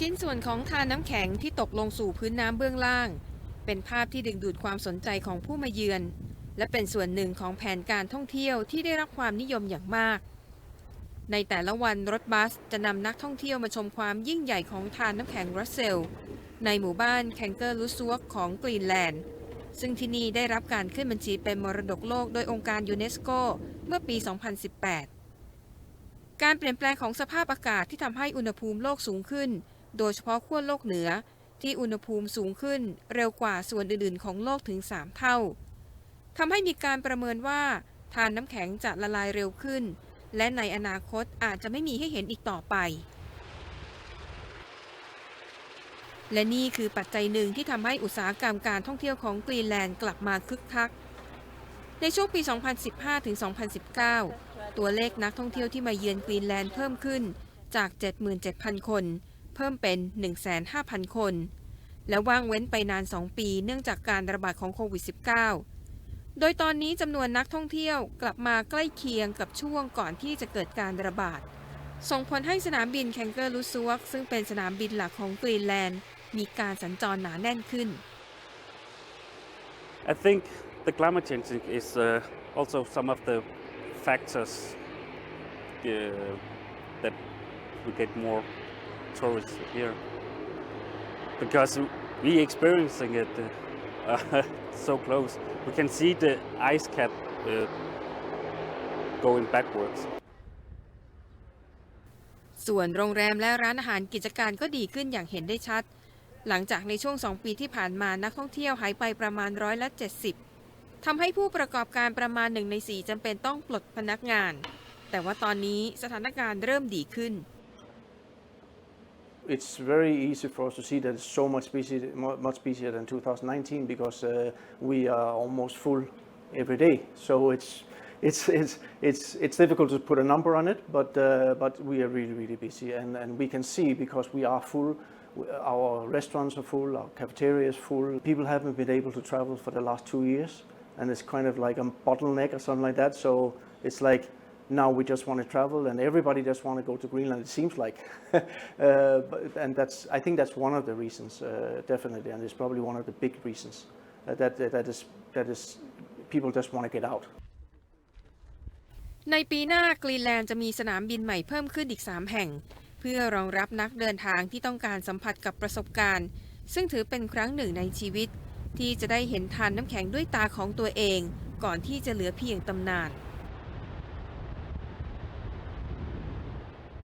ชิ้นส่วนของทานน้ำแข็งที่ตกลงสู่พื้นน้ำเบื้องล่าง เป็นภาพที่ดึงดูดความสนใจของผู้มาเยือน และเป็นส่วนหนึ่งของแผนการท่องเที่ยวที่ได้รับความนิยมอย่างมาก ในแต่ละวันรถบัสจะนำนักท่องเที่ยวมาชมความยิ่งใหญ่ของทานน้ำแข็งรัสเซล ในหมู่บ้านแคนเกอร์ลุสวกของกรีนแลนด์ ซึ่งที่นี่ได้รับการขึ้นบัญชีเป็นมรดกโลกโดยองค์การยูเนสโกเมื่อปี 2018 การเปลี่ยนแปลงของสภาพอากาศที่ทำให้อุณหภูมิโลกสูงขึ้น โดยเฉพาะขั้วโลกเหนือ ที่อุณหภูมิสูงขึ้นเร็วกว่าส่วนอื่น ๆ ของโลกถึง 3 เท่าทำให้มีการประเมินว่าทานน้ำแข็งจะละลายเร็วขึ้น และในอนาคตอาจจะไม่มีให้เห็นอีกต่อไป และนี่คือปัจจัยหนึ่งที่ทำให้อุตสาหกรรมการท่องเที่ยวของกรีนแลนด์กลับมาคึกคัก ในช่วงปี 2015 ถึง 2019 ตัวเลขนักท่องเที่ยวที่มาเยือนกรีนแลนด์เพิ่มขึ้นจาก 77,000 คน เพิ่มเป็น 1,500,000 คน และว่างเว้นไปนาน 2 ปีเนื่องจากการระบาดของโควิด -19 โดยตอนนี้จำนวนนักท่องเที่ยวกลับมาใกล้เคียงกับช่วงก่อนที่จะเกิดการระบาด ส่งผลให้สนามบินแคนเกอร์ลูซวกซึ่งเป็นสนามบินหลักของกรีนแลนด์ มีการสัญจรหนาแน่นขึ้น I think the climate change is uh, also some of the factors uh, that we get more tourists here because we experiencing it uh, so close. We can see the ice cap uh, going backwards. ส่วนโรงแรมและร้านอาหารกิจการก็ดีขึ้นอย่างเห็นได้ชัด หลังจากในช่วง 2 ปีที่ผ่านมานักท่องเที่ยวหายไปประมาณร้อยละ70ทำให้ผู้ประกอบการประมาณหนึ่งใน4จำเป็นต้องปลดพนักงาน แต่ว่าตอนนี้สถานการณ์เริ่มดีขึ้น It's very easy for us to see that it's so much busier, much busier than 2019 because uh, we are almost full every day. So it's it's it's it's it's difficult to put a number on it, but uh, but we are really really busy, and and we can see because we are full. Our restaurants are full, our cafeteria is full. People haven't been able to travel for the last two years, and it's kind of like a bottleneck or something like that. So it's like now we just want to travel and everybody just want to go to Greenland it seems like uh, but, and that's I think that's one of the reasons uh, definitely and it's probably one of the big reasons uh, that, that that is that is people just want to get out ในปีหน้ากรีนแลนด์จะมีสนามบินใหม่เพิ่มขึ้นอีก 3 แห่ง เพื่อรองรับนักเดินทางที่ต้องการสัมผัสกับประสบการณ์ ซึ่งถือเป็นครั้งหนึ่งในชีวิต ที่จะได้เห็นทานน้ำแข็งด้วยตาของตัวเอง ก่อนที่จะเหลือเพียงตำนาน